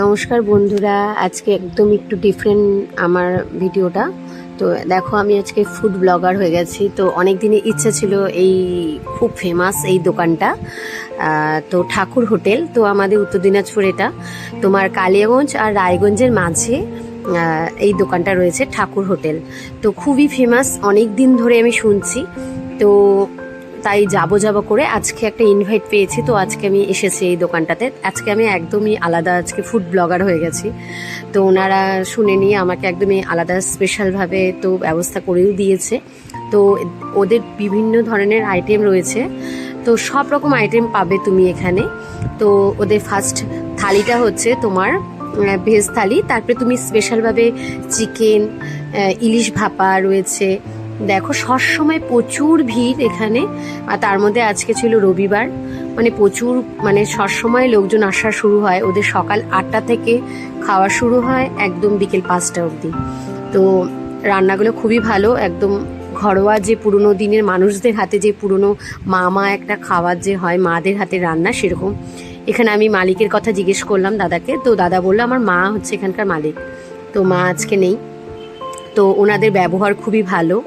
নমস্কার বন্ধুরা, আজকে একদম একটু ডিফারেন্ট আমার ভিডিওটা। তো দেখো, আমি আজকে ফুড ব্লগার হয়ে গেছি। তো অনেক দিনের ইচ্ছা ছিল এই খুব ফেমাস এই দোকানটা। তো ঠাকুর হোটেল, তো আমাদের উত্তর দিনাজপুর এটা। তোমার কালিয়াগঞ্জ আর রায়গঞ্জের মাঝে এই দোকানটা রয়েছে ঠাকুর হোটেল। তো খুবই ফেমাস অনেক দিন ধরে আমি শুনছি। তো তাই যাব যাব করে আজকে একটা ইনভাইট পেয়েছি, তো আজকে আমি এসেছি এই দোকানটাতে। আজকে আমি একদমই আলাদা, আজকে ফুড ব্লগার হয়ে গেছি। তো ওনারা শুনে নিয়ে আমাকে একদমই আলাদা স্পেশালভাবে তো ব্যবস্থা করেও দিয়েছে। তো ওদের বিভিন্ন ধরনের আইটেম রয়েছে। তো সব রকম আইটেম পাবে তুমি এখানে। তো ওদের ফার্স্ট থালিটা হচ্ছে তোমার ভেজ থালি। তারপরে তুমি স্পেশালভাবে চিকেন ইলিশ ভাপা রয়েছে। দেখো সবসময় প্রচুর ভিড় এখানে, আর তার মধ্যে আজকে ছিল রবিবার। মানে প্রচুর মানে সবসময় লোকজন আসা শুরু হয়। ওদের সকাল আটটা থেকে খাওয়া শুরু হয় একদম বিকেল পাঁচটা অবধি। তো রান্নাগুলো খুবই ভালো। একদম ঘরোয়া যে পুরনো দিনের মানুষদের হাতে যে পুরনো মামা একটা খাবার যে হয়, মাদের হাতে রান্না সেরকম। এখানে আমি মালিকের কথা জিজ্ঞেস করলাম দাদাকে। তো দাদা বলল, আমার মা হচ্ছে এখানকার মালিক। তো মা আজকে নেই। তো ওনাদের ব্যবহার খুবই ভালো।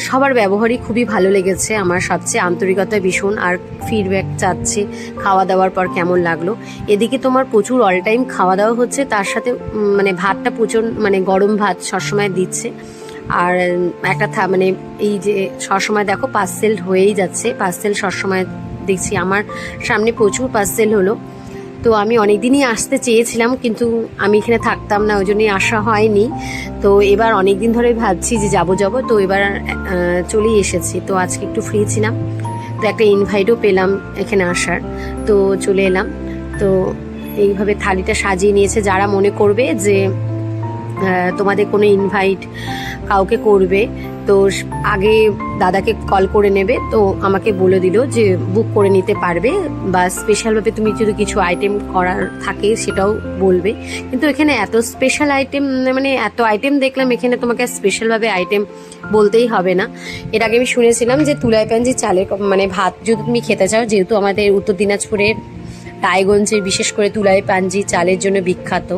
সবার ব্যবহারই খুবই ভালো লেগেছে। আমার সবচেয়ে আন্তরিকতা ভীষণ, আর ফিডব্যাক চাচ্ছে খাওয়া দাওয়ার পর কেমন লাগল। এদিকে তোমার প্রচুর অল টাইম খাওয়া দাওয়া হচ্ছে, তার সাথে মানে ভাতটা প্রচুর মানে গরম ভাত সবসময় দিচ্ছে। আর একটা থা- মানে এই যে সবসময় দেখো পার্সেল হয়েই যাচ্ছে পার্সেল সবসময় দেখছি। আমার সামনে প্রচুর পার্সেল হলো। তো আমি অনেক দিনই আসতে চেয়েছিলাম, কিন্তু আমি এখানে থাকতাম না ওই জন্যই আসা হয়নি। তো এবার অনেক দিন ধরে ভাবছি যে যাব যাব, তো এবার চলেই এসেছি। তো আজকে একটু ফ্রি ছিলাম, তো একটা ইনভাইটও পেলাম এখানে আসার। তো চলে এলাম। তো এইভাবে থালিটা সাজিয়ে নিয়েছে, যারা মনে করবে যে তোমাদের কোনো ইনভাইট কাউকে করবে, তো আগে দাদাকে কল করে নেবে, তো আমাকে বলে দিল যে বুক করে নিতে পারবে, বা স্পেশালভাবে তুমি যদি কিছু আইটেম করার থাকে সেটাও বলবে। কিন্তু এখানে এত স্পেশাল আইটেম মানে এত আইটেম দেখলাম, এখানে তোমাকে স্পেশালভাবে আইটেম বলতেই হবে না। এর আগে আমি শুনেছিলাম যে তুলাই পাঞ্জি চালের মানে ভাত যদি তুমি খেতে চাও, যেহেতু আমাদের উত্তর দিনাজপুরের রায়গঞ্জের বিশেষ করে তুলাই পাঞ্জি চালের জন্য বিখ্যাত।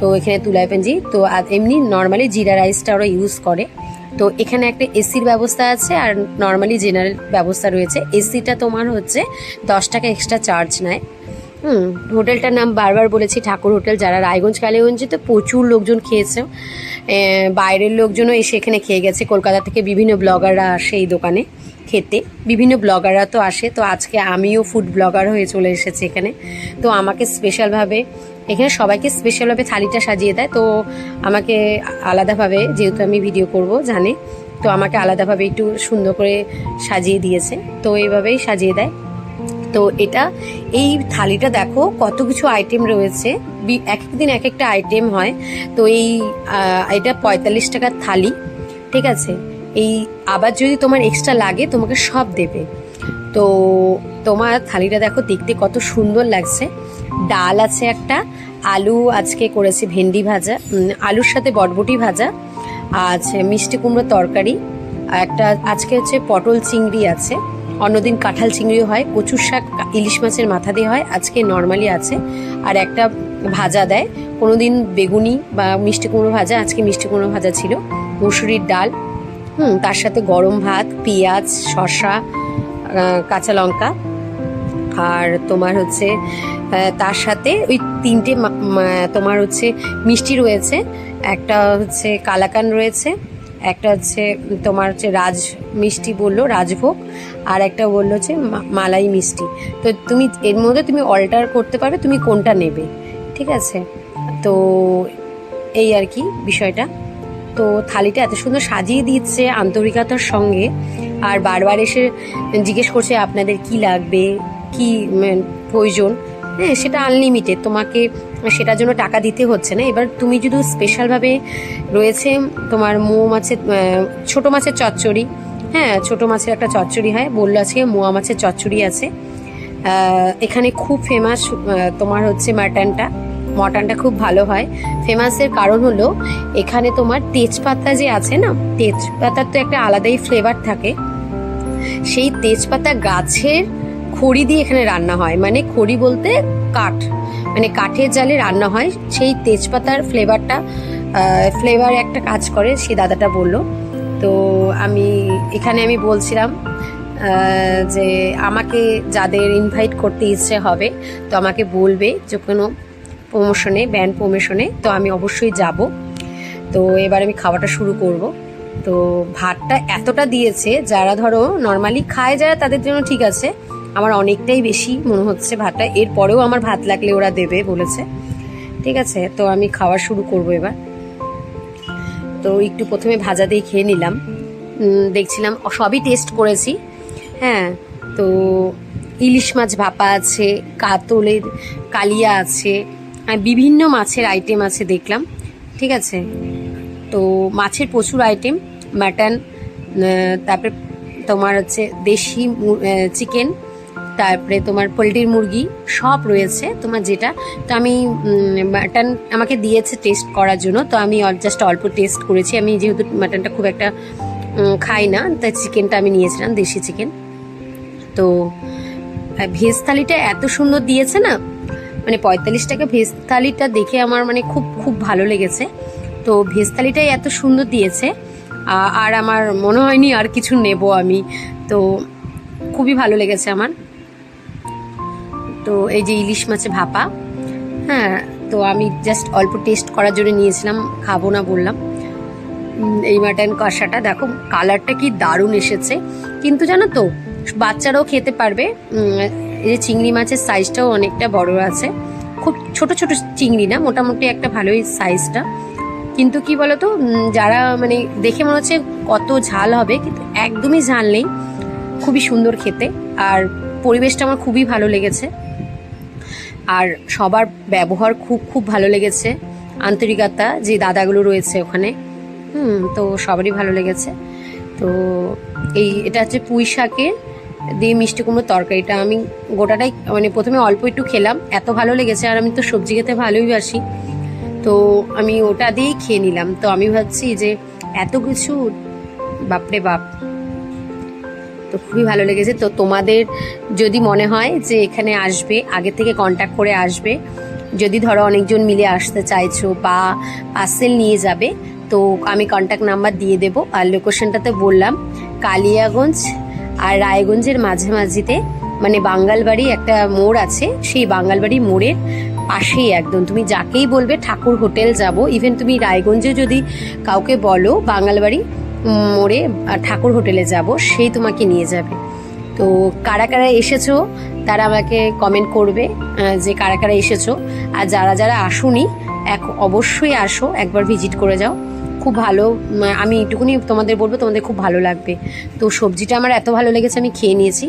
তো এখানে তুলাই পাঞ্জি তো এমনি নর্মালি জিরা রাইসটা ওরা ইউজ করে। তো এখানে একটা এসির ব্যবস্থা আছে আর নর্মালি জেনারেল ব্যবস্থা রয়েছে। এসিটা তোমার হচ্ছে দশ টাকা এক্সট্রা চার্জ নেয়। হুম, হোটেলটার নাম বারবার বলেছি, ঠাকুর হোটেল যারা রায়গঞ্জ কালীগঞ্জে তো প্রচুর লোকজন খেয়েছে। বাইরের লোকজনও এসে এখানে খেয়ে গেছে। কলকাতা থেকে বিভিন্ন ব্লগাররা আসে এই দোকানে। খেতে। বিভিন্ন ব্লগাররা তো আসে, তো আজকে আমিও ফুড ব্লগার হয়ে চলে এসেছি এখানে। তো আমাকে স্পেশালভাবে এখানে সবাইকে স্পেশালভাবে থালিটা সাজিয়ে দেয়, তো আমাকে আলাদাভাবে, যেহেতু আমি ভিডিও করব, জানে। তো আমাকে আলাদাভাবে একটু সুন্দর করে সাজিয়ে দিয়েছে, তো এইভাবেই সাজিয়ে দেয়। তো এটা, এই থালিটা দেখো, কত কিছু আইটেম রয়েছে। এক এক দিন এক একটা আইটেম হয়। তো এই এটা পঁয়তাল্লিশ টাকার থালি, ঠিক আছে? এই আবার যদি তোমার এক্সট্রা লাগে, তোমাকে সব দেবে। তো তোমার থালিটা দেখো দেখতে কত সুন্দর লাগছে। ডাল আছে একটা, আলু আজকে করেছি ভেন্ডি ভাজা আলুর সাথে বটবটি ভাজা আছে মিষ্টি কুমড়ো তরকারি একটা আজকে হচ্ছে পটল চিংড়ি আছে। অন্যদিন কাঁঠাল চিংড়িও হয়, কচুর শাক, ইলিশ মাছের মাথা দিয়ে হয়, আজকে নর্মালি আছে। আর একটা ভাজা দেয়, কোনোদিন বেগুনি বা মিষ্টি কুমড়ো ভাজা, আজকে মিষ্টি কুমড়ো ভাজা ছিল, মুসুরির ডাল হুম তার সাথে গরম ভাত পেঁয়াজ আহ, কাঁচা লঙ্কা। আর তোমার হচ্ছে তার সাথে ওই তিনটে তোমার হচ্ছে মিষ্টি রয়েছে একটা হচ্ছে কালাকান রয়েছে একটা হচ্ছে তোমার হচ্ছে রাজ মিষ্টি বলল রাজভোগ আর একটা বলল হচ্ছে মালাই মিষ্টি। তো তুমি এর মধ্যে তুমি অল্টার করতে পারবে তুমি কোনটা নেবে ঠিক আছে? তো এই আর কি বিষয়টা। তো থালিটা এত সুন্দর সাজিয়ে দিচ্ছে আন্তরিকতার সঙ্গে। আর বারবার এসে জিজ্ঞেস করছে আপনাদের কি লাগবে? কি উম, প্রয়োজন? হ্যাঁ সেটা আনলিমিটেড তোমাকে সেটার জন্য টাকা দিতে হচ্ছে না। এবার তুমি যদি স্পেশালভাবে রয়েছে তোমার মৌ মাছের ছোট মাছের চচ্চড়ি। হ্যাঁ ছোট মাছের একটা চচ্চড়ি হয়। বলল আজকে মোয়া মাছের চচ্চড়ি আছে। এখানে খুব ফেমাস তোমার হচ্ছে মাটনটা মটনটা খুব ভালো হয়। ফেমাসের কারণ হলো, এখানে তোমার তেজপাতা যে আছে না, তেজপাতার তো একটা আলাদাই ফ্লেভার থাকে। সেই তেজপাতা গাছের খড়ি দিয়ে এখানে রান্না হয়। মানে খড়ি বলতে কাঠ। মানে কাঠের জালে রান্না হয়। সেই তেজপাতার ফ্লেভারটা ফ্লেভার একটা কাজ করে, সেই দাদাটা বলল। তো আমি, এখানে আমি বলছিলাম যে আমাকে যাদের ইনভাইট করতে ইচ্ছে হবে, তো আমাকে বলবে যে কোনো প্রমোশনে ব্যান্ড প্রমোশনে তো আমি অবশ্যই যাব। তো এবার আমি খাওয়াটা শুরু করব। তো ভাতটা এতটা দিয়েছে, যারা ধরো নর্মালি খায়, যারা তাদের জন্য ঠিক আছে। আমার অনেকটাই বেশি মনে হচ্ছে ভাতটা। এরপরেও আমার ভাত লাগলে ওরা দেবে বলেছে। ঠিক আছে, তো আমি খাওয়া শুরু করব এবার। তো একটু প্রথমে ভাজা দিয়ে খেয়ে নিলাম। দেখছিলাম সবই টেস্ট করেছি। হ্যাঁ তো ইলিশ মাছ ভাপা আছে, কাতলের কালিয়া আছে বিভিন্ন মাছের আইটেম আছে দেখলাম, ঠিক আছে? তো মাছের প্রচুর আইটেম মাটন তারপরে তোমার হচ্ছে দেশি চিকেন তারপরে তোমার পোলট্রির মুরগি, সব রয়েছে তোমার যেটা। তো আমি মাটন আমাকে দিয়েছে টেস্ট করার জন্য, তো আমি জাস্ট অল্প টেস্ট করেছি। আমি যেহেতু মাটনটা খুব একটা খাই না, তাই চিকেনটা আমি নিয়েছিলাম, দেশি চিকেন তো ভেজ থালিটা এত সুন্দর দিয়েছে না মানে পঁয়তাল্লিশ টাকা ভেজ থালিটা দেখে আমার মানে খুব খুব ভালো লেগেছে। তো ভেজ থালিটাই এত সুন্দর দিয়েছে। আর আমার মনে হয়নি আর কিছু নেব আমি। তো খুবই ভালো লেগেছে আমার। তো এই যে ইলিশ মাছে ভাপা হ্যাঁ তো আমি জাস্ট অল্প টেস্ট করার জন্য নিয়েছিলাম, খাব না বললাম। এই মাটন কষাটা, দেখো কালারটা কি দারুণ এসেছে। কিন্তু জানো তো, বাচ্চারাও খেতে পারবে। এই যে চিংড়ি মাছের সাইজটাও অনেকটা বড় আছে। খুব ছোট ছোট চিংড়ি না, মোটামুটি একটা ভালোই সাইজটা কিন্তু কি বলতো যারা মানে দেখে মনে হচ্ছে কত ঝাল হবে, কিন্তু একদমই ঝাল নেই। খুবই সুন্দর খেতে, আর পরিবেশটা আমার খুবই ভালো লেগেছে। আর সবার ব্যবহার খুব খুব ভালো লেগেছে। আন্তরিকতা, যে দাদাগুলো রয়েছে ওখানে, হুম, তো সবারই ভালো লেগেছে। তো এই, এটা হচ্ছে পুঁই শাকের দিয়ে মিষ্টি কুমড়োর তরকারিটা আমি গোটাটাই মানে প্রথমে অল্প একটু খেলাম। এত ভালো লেগেছে আর আমি তো সবজি খেতে ভালোই বাসি। তো আমি ওটা দিয়েই খেয়ে নিলাম। তো আমি ভাবছি যে এত কিছু, বাপরে বাপ। তো খুবই ভালো লেগেছে। তো তোমাদের যদি মনে হয় যে এখানে আসবে, আগে থেকে কন্ট্যাক্ট করে আসবে, যদি ধরো অনেকজন মিলে আসতে চাইছো বা পার্সেল নিয়ে যাবে, তো আমি কন্ট্যাক্ট নাম্বার দিয়ে দেব। আর লোকেশনটাতে বললাম, কালিয়াগঞ্জ আর রায়গঞ্জের মাঝে মাঝামাঝিতে মানে বাঙ্গালবাড়ি একটা মোড় আছে, সেই বাঙ্গালবাড়ি মোড়ের পাশেই একদম। তুমি যাকেই বলবে, ঠাকুর হোটেল যাব। ইভেন তুমি রায়গঞ্জে যদি কাউকে বলো, বাঙ্গালবাড়ি মোড়ে ঠাকুর হোটেলে যাব, সেই তোমাকে নিয়ে যাবে। তো কারা কারা এসেছ, তারা আমাকে কমেন্ট করবে যে কারা কারা এসেছ। আর যারা যারা আসুনি, এক অবশ্যই আসো, একবার ভিজিট করে যাও। খুব ভালো আমি এটুকুনি তোমাদের বলব, তোমাদের খুব ভালো লাগবে। তো সবজিটা আমার এত ভালো লেগেছে, আমি খেয়ে নিয়েছি।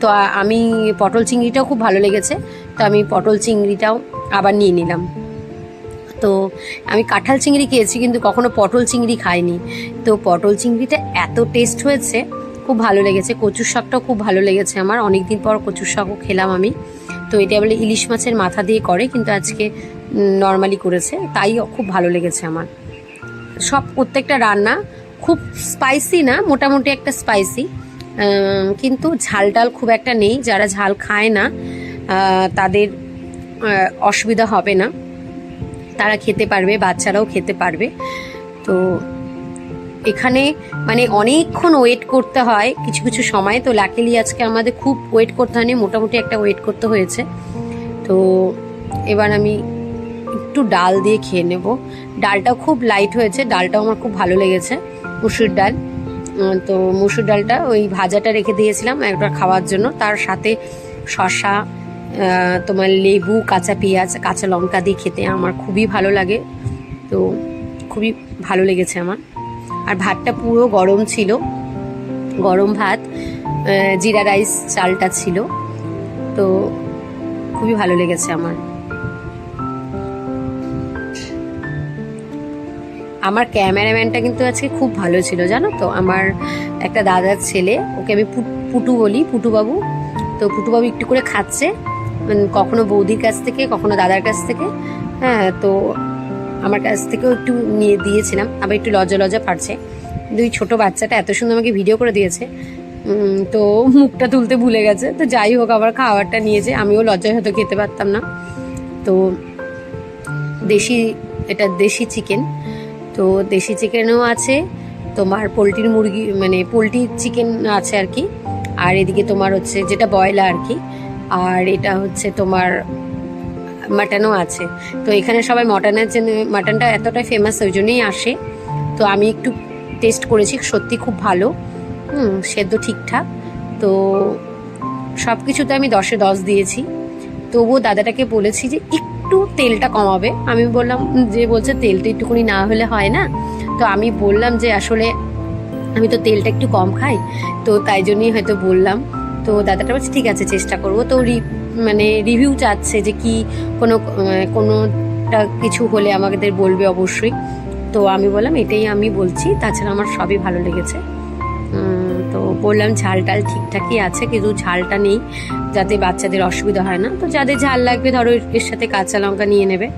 তো আমি পটল চিংড়িটাও খুব ভালো লেগেছে, তো আমি পটল চিংড়িটাও আবার নিয়ে নিলাম। তো আমি কাঁঠাল চিংড়ি খেয়েছি, কিন্তু কখনো পটল চিংড়ি খাইনি। তো পটল চিংড়িটা এত টেস্ট হয়েছে, খুব ভালো লেগেছে। কচুর শাকটাও খুব ভালো লেগেছে আমার। অনেক দিন পর কচুর শাকও খেলাম আমি। তো এটা বলে ইলিশ মাছের মাথা দিয়ে করে, কিন্তু আজকে নর্মালি করেছে। তাই খুব ভালো লেগেছে আমার। সব প্রত্যেকটা রান্না খুব স্পাইসি না, মোটামুটি একটা স্পাইসি কিন্তু ঝাল টাল খুব একটা নেই, যারা ঝাল খায় না তাদের অসুবিধা হবে না। তারা খেতে পারবে, বাচ্চারাও খেতে পারবে। তো এখানে মানে অনেকক্ষণ ওয়েট করতে হয়, কিছু কিছু সময়। তো লাকিলি আজকে আমাদের খুব ওয়েট করতে হয়নি, মোটামুটি একটা ওয়েট করতে হয়েছে। তো এবার আমি একটু ডাল দিয়ে খেয়ে নেব। ডালটা খুব লাইট হয়েছে, ডালটাও আমার খুব ভালো লেগেছে, মুসুর ডাল। তো মুসুর ডালটা ওই ভাজাটা রেখে দিয়েছিলাম একবার খাওয়ার জন্য। তার সাথে শশা তোমার লেবু, কাঁচা পেঁয়াজ, কাঁচা লঙ্কা দিয়ে খেতে আমার খুবই ভালো লাগে। তো খুবই ভালো লেগেছে আমার। আর ভাতটা পুরো গরম ছিল। গরম ভাত জিরা রাইস, চালটা ছিল। তো খুবই ভালো লেগেছে আমার। আমার ক্যামেরাম্যানটা কিন্তু আজকে খুব ভালো ছিল, জানো তো? আমার একটা দাদার ছেলে, ওকে আমি পুটু বলি, পুটুবাবু। তো পুটুবাবু একটু করে খাচ্ছে কখনো বৌদির কাছ থেকে, কখনো দাদার কাছ থেকে। হ্যাঁ তো আমার কাছ থেকেও একটু নিয়ে দিয়েছিলাম, আবার একটু লজ্জা লজ্জা পারছে। দুই ছোট বাচ্চাটা এত সুন্দর আমাকে ভিডিও করে দিয়েছে তো মুখটা তুলতে ভুলে গেছে। তো যাই হোক, আবার খাবারটা নিয়েছে আমিও লজ্জায় হয়তো খেতে পারতাম না। তো দেশি, এটা দেশি চিকেন তো দেশি চিকেনও আছে, তোমার পোলট্রির মুরগি মানে পোলট্রির চিকেন আছে আর কি, আর এদিকে তোমার হচ্ছে যেটা বয়লার আর কি, আর এটা হচ্ছে তোমার মাটনও আছে। তো এখানে সবাই মটনের জন্য, মাটনটা এতটাই ফেমাস ওই জন্যই আসে। তো আমি একটু টেস্ট করেছি, সত্যি খুব ভালো, হুম, সেদ্ধ ঠিকঠাক। তো সব কিছুতে আমি দশে দশ দিয়েছি। তবুও দাদাটাকে বলেছি যে একটু তেলটা কমাবে। আমি বললাম যে বলছে তেলটা একটুখানি না হলে হয় না। তো আমি বললাম যে, আসলে আমি তো তেলটা একটু কম খাই। তো তাই জন্যই হয়তো বললাম। তো দাদাটা বলছে, ঠিক আছে, চেষ্টা করব। তো রি মানে রিভিউ চাচ্ছে যে কি কোনো কোনোটা কিছু হলে আমাদের বলবে অবশ্যই। তো আমি বললাম, এটাই আমি বলছি। তাছাড়া আমার সবই ভালো লেগেছে। বললাম ঝাল টাল ঠিকঠাকই আছে, কিন্তু ঝালটা নেই যাতে বাচ্চাদের অসুবিধা হয় না। তো যাদের ঝাল লাগবে, ধরো এর সাথে কাঁচা লঙ্কা নিয়ে নেবে।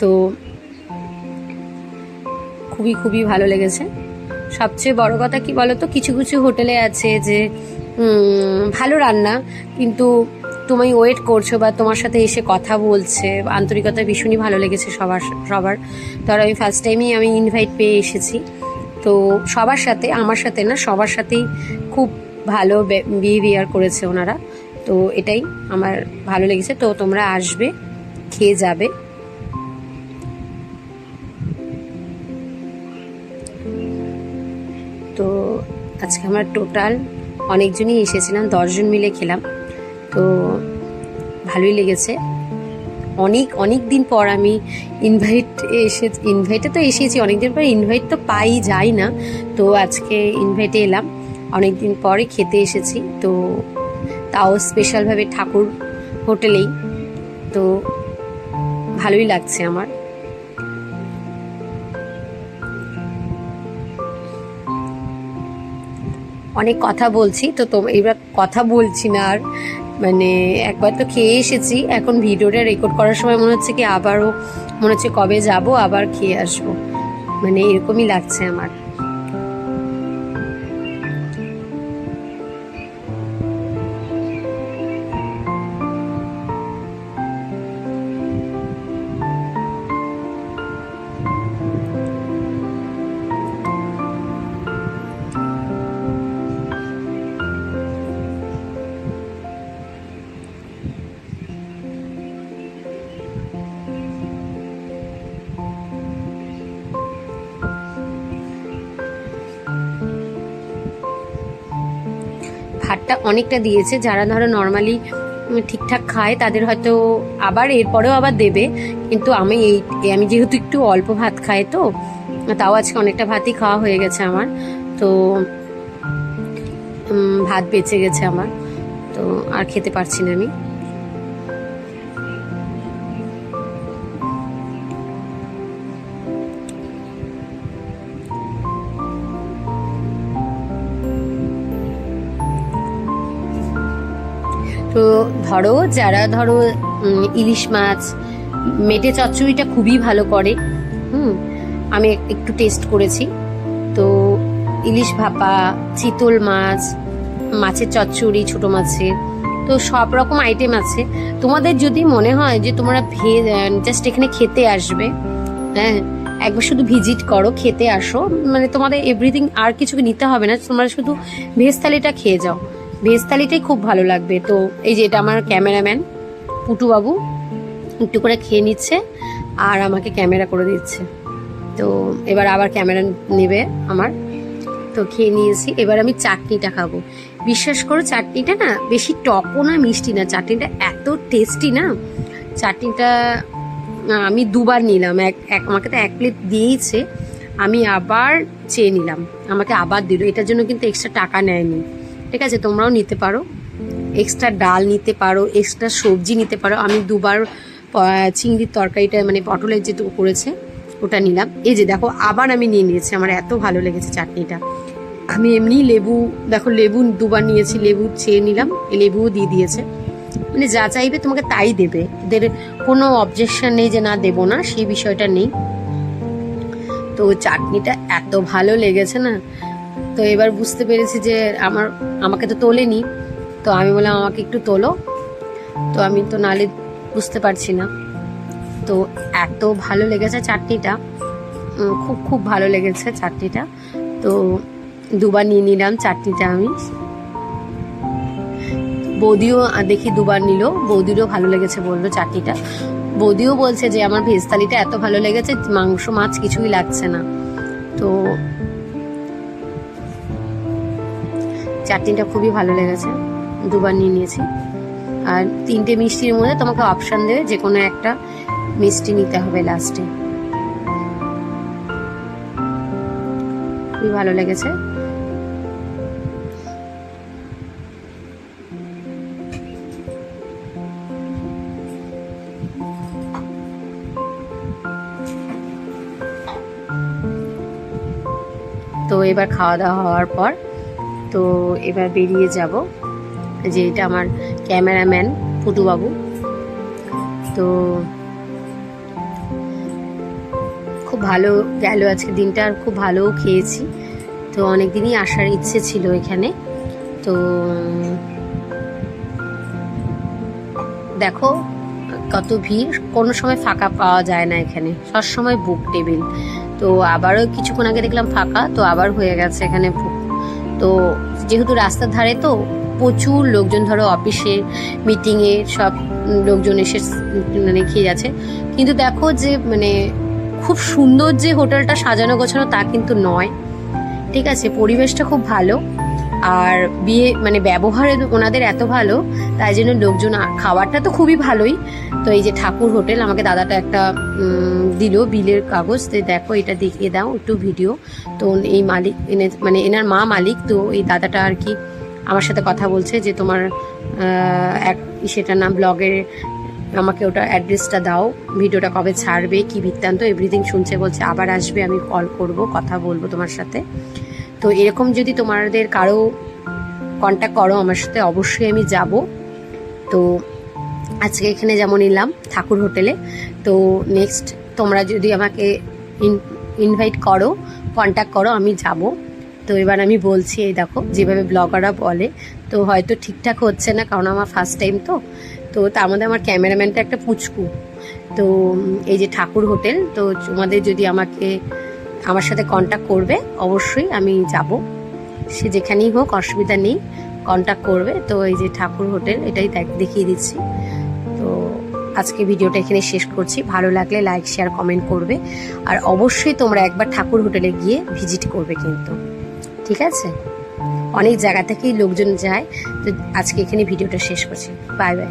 তো খুবই খুবই ভালো লেগেছে। সবচেয়ে বড় কথা কি বলতো, কিছু কিছু হোটেলে আছে যে ভালো রান্না, কিন্তু তুমি ওয়েট করছ বা তোমার সাথে এসে কথা বলছে আন্তরিকতা ভীষণই ভালো লেগেছে সবার সবার। ধরো আমি ফার্স্ট টাইমই আমি ইনভাইট পেয়ে এসেছি। তো সবার সাথে, আমার সাথে না, সবার সাথেই খুব ভালো বিহেভিয়ার করেছে ওনারা। তো এটাই আমার ভালো লেগেছে। তো তোমরা আসবে, খেয়ে যাবে। তো আজকে আমার টোটাল অনেকজনই এসেছিলাম, দশজন মিলে খেলাম। তো ভালোই লেগেছে। অনেক অনেক দিন পর আমি ইনভাইট এসে ইনভাইটে তো এসেছি অনেক দিন পর ইনভাইট তো পাই, যাই না। তো আজকে ইনভাইটে এলাম অনেক দিন পরে খেতে এসেছি। তো তাও স্পেশালভাবে ঠাকুর হোটেলেই। তো ভালোই লাগছে আমার। অনেক কথা বলছি, তো তোম এবার কথা বলছি না আর। মানে একবার তো খেয়ে এসেছি। এখন ভিডিওটা রেকর্ড করার সময় মনে হচ্ছে কি আবারও, মনে হচ্ছে কবে যাব, আবার খেয়ে আসব। মানে এরকমই লাগছে আমার। ভাতটা অনেকটা দিয়েছে। যারা ধরো নর্মালি ঠিকঠাক খায়, তাদের হয়তো আবার এরপরেও আবার দেবে। কিন্তু আমি এই আমি যেহেতু একটু অল্প ভাত খাই তো, তাও আজকে অনেকটা ভাতই খাওয়া হয়ে গেছে আমার। তো ভাত বেঁচে গেছে আমার। তো আর খেতে পারছি না আমি। ধরো, যারা ধরো ইলিশ মাছ, মেটে চচ্চড়িটা খুবই ভালো করে, হুম, আমি একটু টেস্ট করেছি। তো ইলিশ ভাপা, চিতল মাছ, মাছের চচ্চড়ি, ছোট মাছের, তো সব রকম আইটেম আছে। তোমাদের যদি মনে হয় যে তোমরা ভেজ জাস্ট এখানে খেতে আসবে হ্যাঁ একবার শুধু ভিজিট করো, খেতে আসো মানে তোমাদের এভরিথিং আর কিছু নিতে হবে না, তোমরা শুধু ভেজ থালিটা খেয়ে যাও। ভেজ থালিটাই খুব ভালো লাগবে। তো এই যে এটা আমার ক্যামেরাম্যান পুটু বাবু একটু করে খেয়ে নিচ্ছে আর আমাকে ক্যামেরা করে দিচ্ছে। তো এবার আবার ক্যামেরা নেবে আমার। তো খেয়ে নিয়েছি। এবার আমি চাটনিটা খাব। বিশ্বাস করো, চাটনিটা না বেশি টকও না, মিষ্টি না। চাটনিটা এত টেস্টি না। চাটনিটা আমি দুবার নিলাম। এক এক, আমাকে তো এক প্লেট দিয়েইছে। আমি আবার চেয়ে নিলাম। আমাকে আবার দিল। এটার জন্য কিন্তু এক্সট্রা টাকা নেয়নি। ঠিক আছে, তোমরাও নিতে পারো। এক্সট্রা ডাল নিতে পারো এক্সট্রা সবজি নিতে পারো। আমি দুবার চিংড়ির তরকারিটা মানে পটলের যেটুকু করেছে, ওটা নিলাম। এই যে দেখো, আবার আমি নিয়ে নিয়েছি, আমার এত ভালো লেগেছে চাটনিটা। আমি এমনি লেবু, দেখো, লেবু দুবার নিয়েছি, লেবু চেয়ে নিলাম, লেবুও দিয়ে দিয়েছে। মানে যা চাইবে তোমাকে তাই দেবে। এদের কোনো অবজেকশন নেই যে না দেবো না, সেই বিষয়টা নেই। তো চাটনিটা এত ভালো লেগেছে না তো এবার বুঝতে পেরেছি যে আমার, আমাকে তো তোলেনি। তো আমি বললাম, আমাকে একটু তোলো। তো আমি তো নালে বুঝতে পারছি না। তো এত ভালো লেগেছে চাটনিটা। খুব খুব ভালো লেগেছে চাটনিটা। তো দুবার নিয়ে নিলাম চাটনিটা আমি। বৌদিও দেখি দুবার নিল। বৌদিরও ভালো লেগেছে বলল চাটনিটা। বৌদিও বলছে যে, আমার ভেজ থালিটা এত ভালো লেগেছে, মাংস, মাছ কিছুই লাগছে না। তো চাটনিটা খুবই ভালো লেগেছে। দুবার নিয়ে নিয়েছি। আর তিনটে মিষ্টির মধ্যে তোমাকে অপশান দেবে যে কোনো একটা মিষ্টি নিতে হবে লাস্টে খুবই ভালো লেগেছে। তো এবার খাওয়া দাওয়া হওয়ার পর তো এবার বেরিয়ে যাব। যে এটা আমার ক্যামেরাম্যান ফুটুবাবু তো খুব ভালো গেল আজকে দিনটা, আর খুব ভালোও খেয়েছি। তো অনেক দিনই আসার ইচ্ছে ছিল এখানে। তো দেখো কত ভিড়, কোনো সময় ফাঁকা পাওয়া যায় না এখানে। সবসময় বুক টেবিল তো আবারও কিছুক্ষণ আগে দেখলাম ফাঁকা, তো আবার হয়ে গেছে এখানে বুক তো যেহেতু রাস্তার ধারে তো প্রচুর লোকজন, ধরো অফিসে মিটিংয়ে সব লোকজন এসে মানে খেয়ে যাচ্ছে। কিন্তু দেখো যে মানে খুব সুন্দর যে হোটেলটা সাজানো গোছানো তা কিন্তু নয়। ঠিক আছে, পরিবেশটা খুব ভালো। আর বিয়ে মানে ব্যবহারে ওনাদের এত ভালো, তাই জন্য লোকজন, খাবারটা তো খুবই ভালোই। তো এই যে ঠাকুর হোটেল, আমাকে দাদাটা একটা দিল বিলের কাগজ। তো দেখো, এটা দেখিয়ে দাও, একটু ভিডিও তো এই মালিক, এনে মানে এনার মা মালিক, তো এই দাদাটা আর কি আমার সাথে কথা বলছে যে তোমার এক, সেটার নাম ব্লগের, আমাকে ওটা অ্যাড্রেসটা দাও। ভিডিওটা কবে ছাড়বে, কি বৃত্তান্ত এভরিথিং শুনছে, বলছে, আবার আসবে, আমি কল করব, কথা বলব তোমার সাথে। তো এরকম যদি তোমাদের কারও কন্ট্যাক্ট করো, আমার সাথে অবশ্যই আমি যাব। তো আজকে এখানে যেমন এলাম, ঠাকুর হোটেলে, তো নেক্সট তোমরা যদি আমাকে ইনভাইট করো কন্ট্যাক্ট করো, আমি যাব। তো এবার আমি বলছি, এই দেখো, যেভাবে ব্লগাররা বলে, তো হয়তো ঠিকঠাক হচ্ছে না, কারণ আমার ফার্স্ট টাইম তো। তো তার মধ্যে আমার ক্যামেরাম্যানটা একটা পুচকু। তো এই যে ঠাকুর হোটেল, তো তোমাদের যদি আমাকে আমার সাথে কন্ট্যাক্ট করবে, অবশ্যই আমি যাব। সে যেখানেই হোক, অসুবিধা নেই কন্ট্যাক্ট করবে। তো এই যে ঠাকুর হোটেল, এটাই দেখ- দেখিয়ে দিচ্ছি। তো আজকে ভিডিওটা এখানে শেষ করছি। ভালো লাগলে লাইক শেয়ার কমেন্ট করবে। আর অবশ্যই তোমরা একবার ঠাকুর হোটেলে গিয়ে ভিজিট করবে কিন্তু। ঠিক আছে? অনেক জায়গা থেকেই লোকজন যায়। তো আজকে এখানে ভিডিওটা শেষ করছি। Bye bye